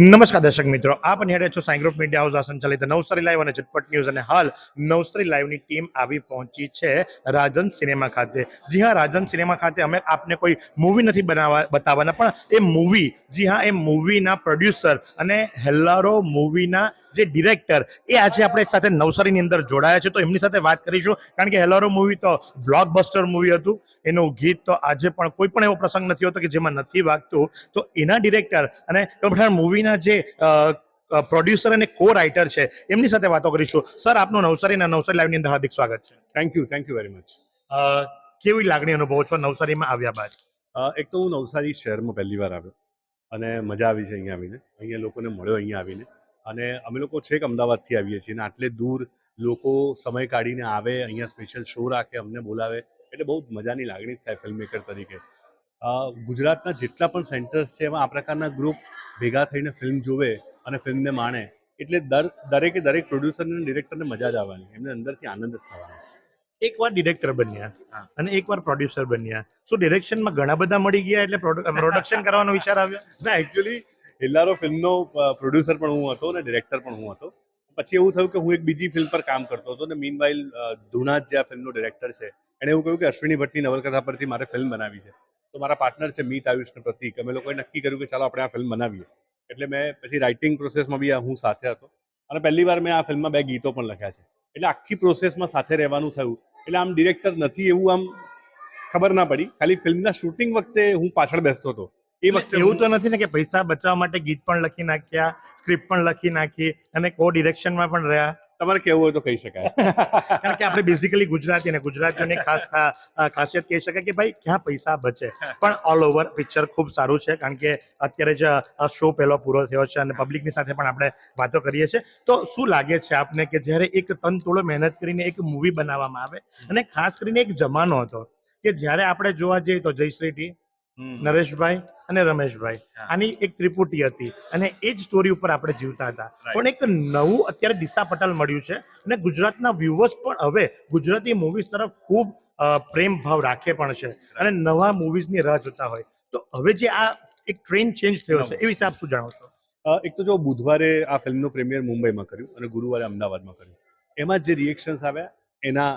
નમસ્કાર દર્શક મિત્રો, આપ નિહાળે છો સાઈ ગ્રુપ મીડિયા હાઉસ. સંચાલિત નવસારી લાઈવ અને ઝટપટ ન્યૂઝ અને હાલ નવસારી લાઈવની ટીમ આવી પહોંચી છે રાજન સિનેમા ખાતે. જી હા, રાજન સિનેમા ખાતે અમે આપને કોઈ મૂવી નથી બનાવવા બતાવવાના, પણ એ મૂવી જી હા, એ મૂવીના પ્રોડ્યુસર અને હેલ્લારો મૂવીના જે ડિરેક્ટર એ આજે આપણે સાથે નવસારીની અંદર જોડાયા છે. તો એમની સાથે વાત કરીશું, કારણ કે હેલ્લારો મૂવી તો બ્લોકબસ્ટર મૂવી હતું. એનું ગીત તો આજે પણ કોઈ પણ એવો પ્રસંગ નથી હોતો કે જેમાં નથી વાગતું. તો એના ડિરેક્ટર અને કલ્પના મૂવીના જે પ્રોડ્યુસર અને કો રાઇટર છે એમની સાથે વાતો કરીશું. સર આપનું નવસારીના નવસારી લાઈવની અંદર હાર્દિક સ્વાગત છે. Thank you thank you very much કેવી લાગણી અનુભવો છો નવસારીમાં આવ્યા બાદ? એક તો હું નવસારી શહેરમાં પહેલી વાર આવ્યો અને મજા આવી છે અહીંયા આવીને. અહીંયા લોકોને મળ્યો અહીંયા આવીને. અને અમે લોકો છેક અમદાવાદથી આવીએ છીએ અને આટલે દૂર લોકો સમય કાઢીને આવે અહીંયા સ્પેશિયલ શો રાખે અમને બોલાવે એટલે બહુ મજાની લાગણી જ થાય ફિલ્મ મેકર તરીકે ગુજરાતના જેટલા પણ સેન્ટર્સ છે એમાં આ પ્રકારના ગ્રુપ ભેગા થઈને ફિલ્મ જોવે અને ફિલ્મને માણે એટલે દર દરેકે દરેક પ્રોડ્યુસરને અને ડિરેક્ટરને મજા જ આવવાની એમને અંદરથી આનંદ જ થવાનો. એકવાર ડિરેક્ટર બન્યા અને એકવાર પ્રોડ્યુસર બન્યા. શું ડિરેક્શનમાં ઘણા બધા મળી ગયા એટલે પ્રોડક્શન કરવાનો વિચાર આવ્યો? ના એકચ્યુઅલી હિલ્લારો ફિલ્મનો પ્રોડ્યુસર પણ હું હતો અને ડિરેક્ટર પણ હું હતો. પછી એવું થયું કે હું એક બીજી ફિલ્મ પર કામ કરતો હતો અને મીન વાઇલ ધુણાજ જે આ ફિલ્મનો ડિરેક્ટર છે એણે એવું કહ્યું કે અશ્વિની ભટ્ટની નવલકથા પરથી મારે ફિલ્મ બનાવી છે. તો મારા પાર્ટનર છે મીત આયુષને પ્રતિક. અમે લોકોએ નક્કી કર્યું કે ચાલો આપણે આ ફિલ્મ બનાવીએ. એટલે મેં પછી રાઇટિંગ પ્રોસેસમાં બી હું સાથે હતો. અને પહેલી વાર મેં આ ફિલ્મમાં બે ગીતો પણ લખ્યા છે. એટલે આખી પ્રોસેસમાં સાથે રહેવાનું થયું. એટલે આમ ડિરેક્ટર નથી એવું આમ ખબર ના પડી. ખાલી ફિલ્મના શૂટિંગ વખતે હું પાછળ બેસતો હતો. એ વખતે એવું તો નથી ને કે પૈસા બચાવવા માટે ગીત પણ લખી નાખ્યા સ્ક્રિપ્ટ પણ લખી નાખી અને કો ડિરેક્શનમાં પણ રહ્યા. તમારે કેવું હોય તો કહી શકાય. કારણ કે આપણે બેઝિકલી ગુજરાતી અને ગુજરાતીઓની ખાસ ખાસિયત કહી શકાય કે ભાઈ ક્યાં પૈસા બચે? પણ ઓલ ઓવર પિક્ચર ખૂબ સારું છે કારણ કે અત્યારે જ શો પહેલો પૂરો થયો છે અને પબ્લિકની સાથે પણ આપણે વાતો કરીએ છીએ. તો શું લાગે છે આપને કે જ્યારે એક તન તોડો મહેનત કરીને એક મૂવી બનાવવામાં આવે અને ખાસ કરીને એક જમાનો હતો કે જ્યારે આપણે જોવા જઈએ તો જયશ્રી ટી નરેશભાઈ અને રમેશભાઈ. આની એક ત્રિપુટી હતી અને એ જ સ્ટોરી ઉપર આપણે જીવતા હતા. પણ એક નવું અત્યારે દિશા પટેલ મળ્યું છે અને ગુજરાતના વ્યુઅર્સ પણ હવે ગુજરાતી મૂવીઝ તરફ ખૂબ પ્રેમ ભાવ રાખે પણ છે અને નવા મૂવીઝની રાહ જોતા હોય. તો હવે જે આ એક ટ્રેન્ડ ચેન્જ થયો છે એ વિશે આપ શું જાણો છો? એક તો જો બુધવારે આ ફિલ્મનું પ્રીમિયર મુંબઈમાં કર્યું અને ગુરુવારે અમદાવાદમાં કર્યું. એમાં જે રિએક્શન્સ આવ્યા એના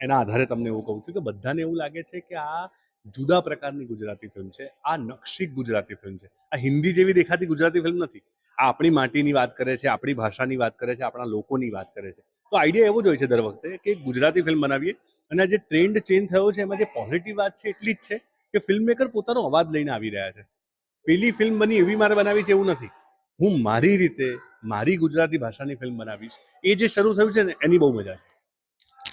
એના આધારે તમને એવું કહું છું કે બધાને એવું લાગે છે કે આ જુદા પ્રકારની ગુજરાતી ફિલ્મ છે, આ નકશી ગુજરાતી ફિલ્મ છે. આ હિન્દી જેવી દેખાતી ગુજરાતી ફિલ્મ નથી. આ આપણી માટીની વાત કરે છે, આપણી ભાષાની વાત કરે છે, આપણા લોકોની વાત કરે છે. તો આઈડિયા એવો જ હોય છે દર વખતે કે ગુજરાતી ફિલ્મ બનાવીએ અને જે ટ્રેન્ડ ચેન્જ થયો છે, એમાં જે પોઝિટિવ વાત છે એટલી જ છે કે ફિલ્મ મેકર પોતાનો અવાજ લઈને આવી રહ્યા છે. પેલી ફિલ્મ બની એવી મારે બનાવી છે એવું નથી. હું મારી રીતે, મારી ગુજરાતી ભાષાની ફિલ્મ બનાવીશ. એ જે શરૂ થયું છે ને, એની બહુ મજા છે.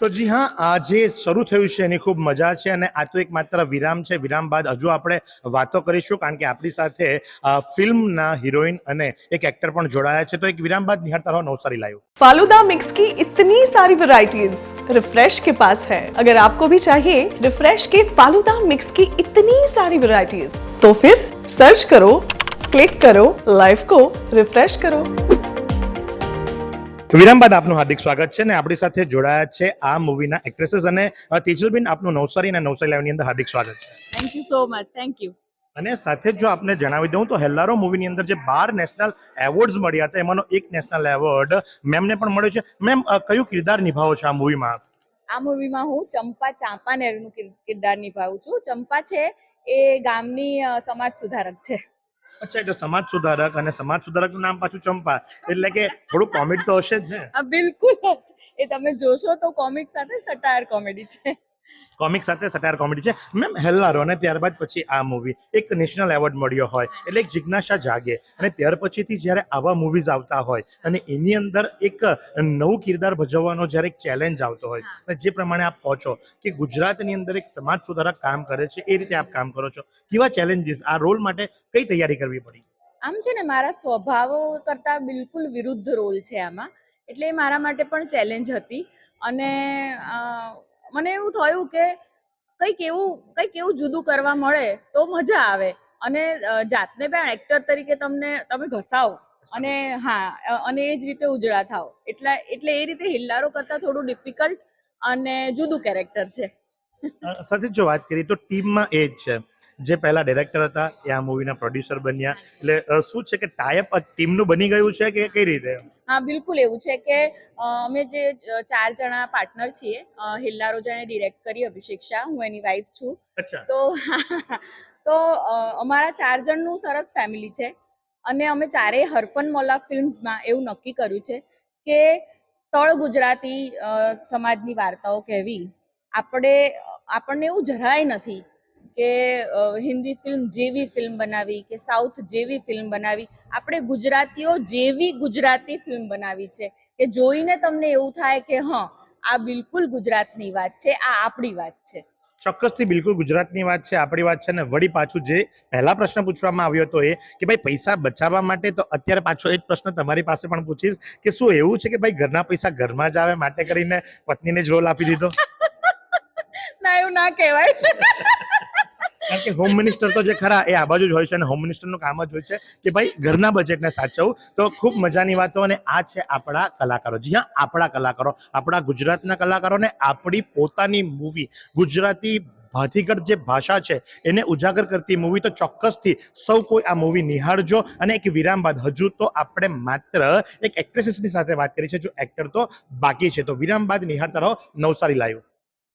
તો જી હા આ જે શરૂ થયું છે એની ખૂબ મજા છે અને આ તો એક માત્ર વિરામ છે વિરામ બાદ હજુ આપણે વાતો કરીશું કારણ કે આપણી સાથે અ, ફિલ્મના હિરોઈન અને એક એક્ટર પણ જોડાયા છે તો એક વિરામ બાદ નિહાળતા રહો નવસારી લાઈવ फालूदा मिक्स की इतनी सारी वैरायटीज रिफ्रेश के पास है अगर आपको भी चाहिए रिफ्रेश के फालूदा मिक्स की इतनी सारी वैरायटीज तो फिर सर्च करो क्लिक करो लाइफ को रिफ्रेश करो વિરામ બાદ આપનું હાર્દિક સ્વાગત છે ને આપણી સાથે જોડાયા છે આ મૂવીના એક્ટ્રેસીસ અને તેજલબેન આપનું નવસારી અને નવસારી લાઈવની અંદર હાર્દિક સ્વાગત છે. Thank you so much thank you અને સાથે જ જો આપને જણાવી દઉં તો હેલ્લારો મૂવીની અંદર જે બાર નેશનલ એવોર્ડ્સ મળ્યા હતા એમાંનો એક નેશનલ એવોર્ડ મેમને પણ મળ્યો છે. મેમ કયું કિરદાર નિભાવો છો આ મૂવીમાં? આ મૂવીમાં હું ચંપા ચાંપાનેરનું કિર- કિરદાર નિભાવું છું. ચંપા છે એ ગામની સમાજ સુધારક છે. અચ્છા એટલે સમાજ સુધારક અને સમાજ સુધારકનું નામ પાછું ચંપા. એટલે કે થોડું કોમેડી તો હશે જ ને. બિલકુલ એ તમે જોશો તો કોમિક સાથે સટાયર કોમેડી છે. કોમિક સાથે સટાયર કોમેડી છે. મેમ હેલ્લારો અને ત્યારબાદ પછી આ મૂવી એક નેશનલ એવોર્ડ મળ્યો હોય એટલે એક જિજ્ઞાસા જાગે. અને ત્યાર પછીથી જ્યારે આવા મૂવીઝ આવતા હોય અને એની અંદર એક નવું કિરદાર ભજવવાનો જ્યારે એક ચેલેન્જ આવતો હોય અને જે પ્રમાણે આપ કહો છો કે ગુજરાતની અંદર એક સમાજ સુધારક કામ કરે છે એ રીતે આપ કામ કરો છો. કેવા ચેલેન્જીસ આ રોલ માટે કઈ તૈયારી કરવી પડી? આમ છે ને મારા સ્વભાવ કરતા બિલકુલ વિરુદ્ધ રોલ છે આમાં. એટલે મારા માટે પણ ચેલેન્જ હતી. અને મને એવું થયું કે કંઈક એવું કંઈક એવું જુદું કરવા મળે તો મજા આવે. અને જાતને પણ એક્ટર તરીકે તમને તમે ઘસાવો. અને હા અને એ જ રીતે ઉજળા થાવ એટલે એટલે એ રીતે હિલ્લારો કરતાં થોડું ડિફિકલ્ટ અને જુદું કેરેક્ટર છે. સાથે જો વાત કરીએ તો ટીમમાં એ જ છે. જે પહેલા ડિરેક્ટર હતા એ આ મૂવીના પ્રોડ્યુસર બન્યા. એટલે શું છે કે ટાઈપ ટીમનું બની ગયું છે કે કઈ રીતે? હા બિલકુલ એવું છે કે અમે જે ચાર જણા પાર્ટનર છીએ હિલ્લા રોજાને ડિરેક્ટ કરી અભિષેક શાહ હું એની વાઈફ છું. તો તો અમારા ચાર જણનું સરસ ફેમિલી છે. અને અમે ચારેય હરફન મોલા ફિલ્મ્સમાં એવું નક્કી કર્યું છે કે તળ ગુજરાતી સમાજની વાર્તાઓ કહેવી. આપણે, આપણને એવું જરાય નથી કે હિન્દી ફિલ્મ જેવી ફિલ્મ બનાવી કે સાઉથ જેવી ફિલ્મ બનાવી. આપણે ગુજરાતીઓ જેવી ગુજરાતી ફિલ્મ બનાવી છે કે જોઈને તમને એવું થાય કે, હા, આ બિલકુલ ગુજરાતની વાત છે, આ આપણી વાત છે. ચોક્કસથી બિલકુલ ગુજરાતની વાત છે, આપણી વાત છે ને વળી પાછું જે પહેલા પ્રશ્ન પૂછવામાં આવ્યો હતો એ કે ભાઈ પૈસા બચાવવા માટે તો અત્યારે પાછો એ જ પ્રશ્ન તમારી પાસે પણ પૂછીશ કે શું એવું છે કે ભાઈ ઘરના પૈસા ઘરમાં જ આવે માટે કરીને પત્નીને જ રોલ આપી દીધો? ના, એવું ના કહેવાય. કારણ કે હોમ મિનિસ્ટર તો જે ખરા, એ આ બાજુ જ હોય છે અને હોમ મિનિસ્ટરનું કામ જ હોય છે કે ભાઈ ઘરના બજેટને સાચવવું તો ખૂબ મજાની વાતો અને આ છે આપણા કલાકારો. જી હા, આપણા કલાકારો. આપણા ગુજરાતના કલાકારોને આપણી પોતાની મૂવી ગુજરાતી ભાથીગઢ જે ભાષા છે, એને ઉજાગર કરતી મૂવી તો ચોક્કસથી સૌ કોઈ આ મૂવી નિહાળજો. અને એક વિરામ બાદ, હજુ તો આપણે માત્ર એક એક્ટ્રેસીસની સાથે વાત કરી છે, જો એક્ટર તો બાકી છે. તો વિરામ બાદ નિહાળતા રહો. Navsari live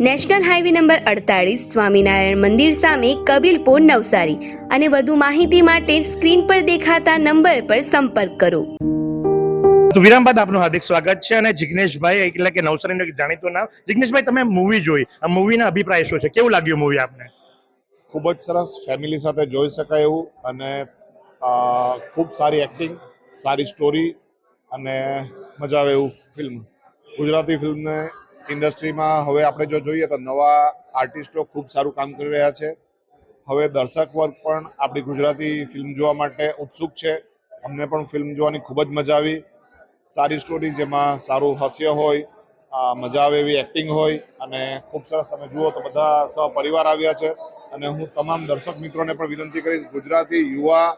national highway number અડતાળીસ સ્વામિનારાયણ મંદિર સામે કબીલપુર નવસારી અને વધુ માહિતી માટે સ્ક્રીન પર દેખાતા નંબર પર સંપર્ક કરો. તો વિરામ બાદ આપનું હાર્દિક સ્વાગત છે અને જિગ્નેશભાઈ એટલે કે નવસારીનું એક જાણીતું નામ. જિગ્નેશભાઈ તમે મૂવી જોઈ. આ મૂવીના અભિપ્રાય શું છે? કેવું લાગ્યું મૂવી આપને? ખૂબ જ સરસ. ફેમિલી સાથે જોઈ શકાય એવું અને ખૂબ સારી એક્ટિંગ સારી સ્ટોરી અને મજા આવે એવું ફિલ્મ ગુજરાતી ફિલ્મને ઇન્ડસ્ટ્રીમાં હવે આપણે જો જોઈએ તો નવા આર્ટિસ્ટો ખૂબ સારું કામ કરી રહ્યા છે. હવે દર્શક વર્ગ પણ આપણી ગુજરાતી ફિલ્મ જોવા માટે ઉત્સુક છે. અમને પણ ફિલ્મ જોવાની ખૂબ જ મજા આવી. સારી સ્ટોરી જેમાં સારું હાસ્ય હોય મજા આવે એવી એક્ટિંગ હોય અને ખૂબ સરસ તમે જુઓ તો બધા સહપરિવાર આવ્યા છે. અને હું તમામ દર્શક મિત્રોને પણ વિનંતી કરીશ, ગુજરાતી યુવા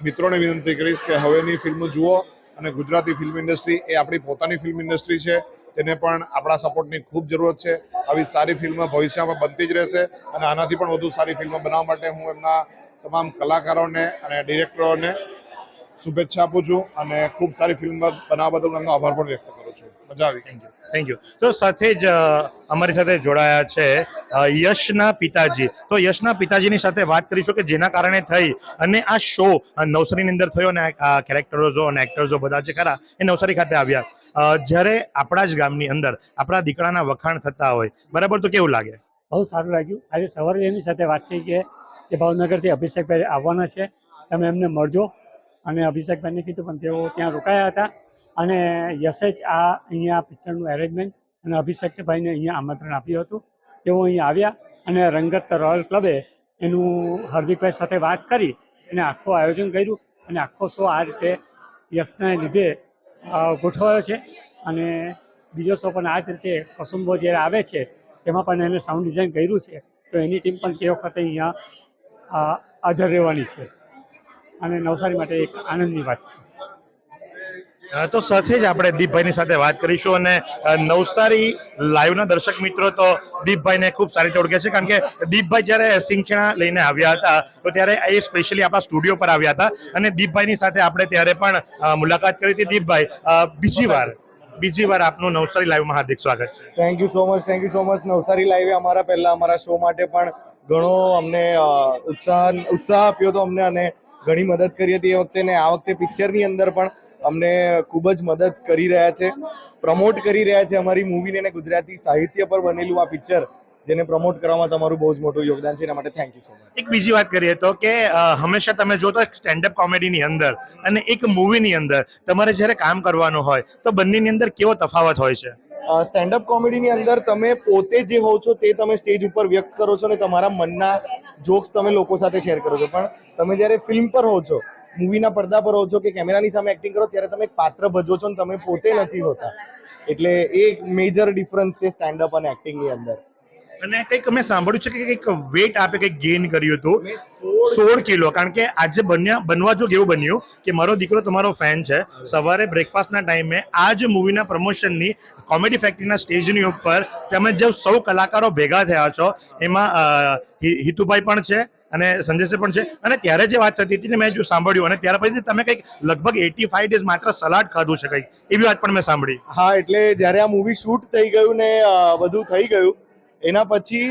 મિત્રોને વિનંતી કરીશ કે હવેની ફિલ્મ જુઓ અને ગુજરાતી ફિલ્મ ઇન્ડસ્ટ્રી એ આપણી પોતાની ફિલ્મ ઇન્ડસ્ટ્રી છે. તેને પણ આપણા સપોર્ટની ખૂબ જરૂરત છે. આવી સારી ફિલ્મ ભવિષ્યમાં બનતી જ રહેશે અને આનાથી પણ વધુ સારી ફિલ્મ બનાવવા માટે હું એમના તમામ કલાકારોને અને ડિરેક્ટરોને શુભેચ્છા આપું છું અને ખૂબ સારી ફિલ્મ બનાવવા બદલ એમનો આભાર પણ વ્યક્ત કરું છું. મજા આવી. થેન્ક યુ થેન્ક યુ તો સાથે જ અમારી સાથે જોડાયા છે યશના પિતાજી. તો યશના પિતાજીની સાથે વાત કરીશું કે જેના કારણે થઈ અને આ શો નવસારીની અંદર થયો અને આ કેરેક્ટરોઝો અને એક્ટર્સો બધા જે ખરા એ નવસારી ખાતે આવ્યા. જ્યારે આપણા જ ગામની અંદર આપણા દીકરાના વખાણ થતા હોય બરાબર? તો કેવું લાગે? બહુ સારું લાગ્યું. આજે સવારે એની સાથે વાત થઈ છે કે ભાવનગરથી અભિષેકભાઈ આવવાના છે. તમે એમને મળજો. અને અભિષેકભાઈને કીધું, પણ તેઓ ત્યાં રોકાયા હતા. અને યશે જ આ અહીંયા પિક્ચરનું એરેન્જમેન્ટ અને અભિષેકભાઈને અહીંયા આમંત્રણ આપ્યું હતું. તેઓ અહીંયા આવ્યા અને રંગત રોયલ ક્લબે એનું હાર્દિકભાઈ સાથે વાત કરી અને આખું આયોજન કર્યું અને આખો શો આ રીતે યશના લીધે ગોઠવાયો છે. અને બીજો શો પણ આ જ રીતે કસુંબો જ્યારે આવે છે, તેમાં પણ એને સાઉન્ડ ડિઝાઇન કર્યું છે. તો એની ટીમ પણ તે વખતે અહીંયા હાજર રહેવાની છે. અને નવસારી માટે એક આનંદની વાત છે. તો સાથે જ આપણે દીપભાઈની સાથે વાત કરીશું અને નવસારી લાઈવના દર્શક મિત્રો તો દીપભાઈને ખૂબ સારી રીતે ઓળખે છે કારણ કે દીપભાઈ જ્યારે સિંગચણા લઈને આવ્યા હતા તો ત્યારે એ સ્પેશિયલી આપણા સ્ટુડિયો પર આવ્યા હતા અને દીપભાઈની સાથે આપણે ત્યારે પણ મુલાકાત કરી હતી. દીપભાઈ બીજી વાર બીજી વાર આપનું નવસારી લાઈવમાં હાર્દિક સ્વાગત. છે thank you so much thank you so much Navsari લાઈવે અમારા પહેલા અમારા શો માટે પણ ઘણો અમને ઉત્સાહ ઉત્સાહ આપ્યો હતો અમને અને ઘણી મદદ કરી હતી એ વખતે ને આ વખતે પિક્ચરની અંદર પણ અમને ખૂબ જ મદદ કરી રહ્યા છે. પ્રમોટ કરી રહ્યા છે અમારી મૂવીને અને ગુજરાતી સાહિત્ય પર બનેલું આ પિક્ચર જેને પ્રમોટ કરવામાં તમારું બહુ જ મોટું યોગદાન છે. એના માટે થેન્ક યુ સો મચ એક બીજી વાત કરીએ તો કે હંમેશા તમે જો તો સ્ટેન્ડઅપ કોમેડીની અંદર અને એક મૂવીની અંદર તમારે જ્યારે કામ કરવાનું હોય તો બંનેની અંદર કેવો તફાવત હોય છે? સ્ટેન્ડઅપ કોમેડીની અંદર તમે પોતે જે હોવ છો તે તમે સ્ટેજ ઉપર વ્યક્ત કરો છો અને તમારા મનના જોક્સ તમે લોકો સાથે શેર કરો છો. પણ તમે જ્યારે ફિલ્મ પર હો છો મૂવીના પડદા પર હો છો કે કેમેરાની સામે એક્ટિંગ કરો ત્યારે તમે એક પાત્ર ભજવો છો અને તમે પોતે નથી હોતા. એટલે એ એક મેજર ડિફરન્સ છે સ્ટેન્ડઅપ અને એક્ટિંગની અંદર. અને કંઈક મેં સાંભળ્યું છે કે કંઈક વેટ આપે કંઈક ગેઇન કર્યું હતું. સોળ કિલો કારણ કે આજે બન્યા બનવા જો કેવું બન્યું કે મારો દીકરો તમારો ફેન છે. સવારે બ્રેકફાસ્ટના ટાઈમે આ જ મૂવીના પ્રમોશનની કોમેડી ફેક્ટરીના સ્ટેજની ઉપર તમે જે સૌ કલાકારો ભેગા થયા છો એમાં હિતુભાઈ પણ છે અને સંજયસે પણ છે. અને ત્યારે જે વાત થતી હતી ને મેં જો સાંભળ્યું અને ત્યાર પછી તમે કંઈક લગભગ એટી ફાઈવ ડેઝ માત્ર સલાડ ખાધું છે કંઈક. એવી વાત પણ મેં સાંભળી. હા એટલે જ્યારે આ મૂવી શૂટ થઈ ગયું ને બધું થઈ ગયું એના પછી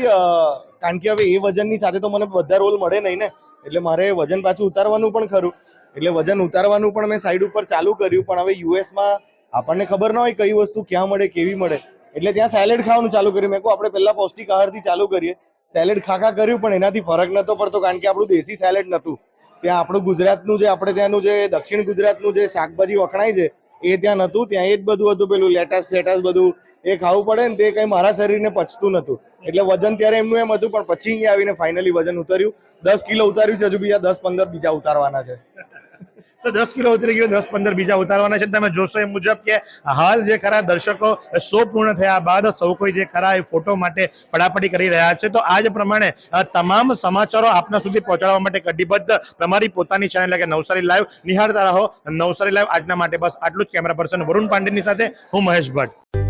કારણ કે હવે એ વજનની સાથે તો મને બધા રોલ મળે નહીં ને, એટલે મારે વજન પાછું ઉતારવાનું પણ ખરું. એટલે વજન ઉતારવાનું પણ મેં સાઈડ ઉપર ચાલુ કર્યું, પણ હવે યુએસમાં આપણને ખબર ના હોય કઈ વસ્તુ ક્યાં મળે, કેવી મળે. એટલે ત્યાં સેલેડ ખાવાનું ચાલુ કર્યું. મેં કહું આપણે પહેલા પૌષ્ટિક આહારથી ચાલુ કરીએ. સેલેડ ખાખા કર્યું, પણ એનાથી ફરક નતો પડતો, કારણ કે આપણું દેશી સેલેડ નહોતું. ત્યાં આપણું ગુજરાતનું જે, આપણે ત્યાંનું જે, દક્ષિણ ગુજરાતનું જે શાકભાજી વખણાય છે, એ ત્યાં નહોતું. ત્યાં એ જ બધું હતું, પેલું લેટાસ ફેટાસ બધું એ ખાવું પડે ને તે કંઈ મારા શરીરને પચતું નતું એટલે વજન ત્યારે એમનું એમ હતું, પણ પછી અહીંયા આવીને ફાઇનલી વજન ઉતાર્યું. દસ કિલો ઉતાર્યું છે, હજુ બીજા દસ પંદર બીજા ઉતારવાના છે. તો દસ કિલો ઉતરી ગયો, દસ પંદર બીજા ઉતારવાના છે. તમે જોશો એ મુજબ કે હાલ જે ખરા દર્શકો શો પૂર્ણ થયા બાદ સૌ કોઈ જે ખરા એ ફોટો માટે પડાપડી કરી રહ્યા છે. તો આજ પ્રમાણે તમામ સમાચારો આપના સુધી પહોંચાડવા માટે કટિબદ્ધ તમારી પોતાની ચેનલ કે નવસારી લાઈવ નિહાળતા રહો. નવસારી લાઈવ આજના માટે બસ આટલું જ. કેમેરા પર્સન વરુણ પાંડેની સાથે હું મહેશ ભટ્ટ.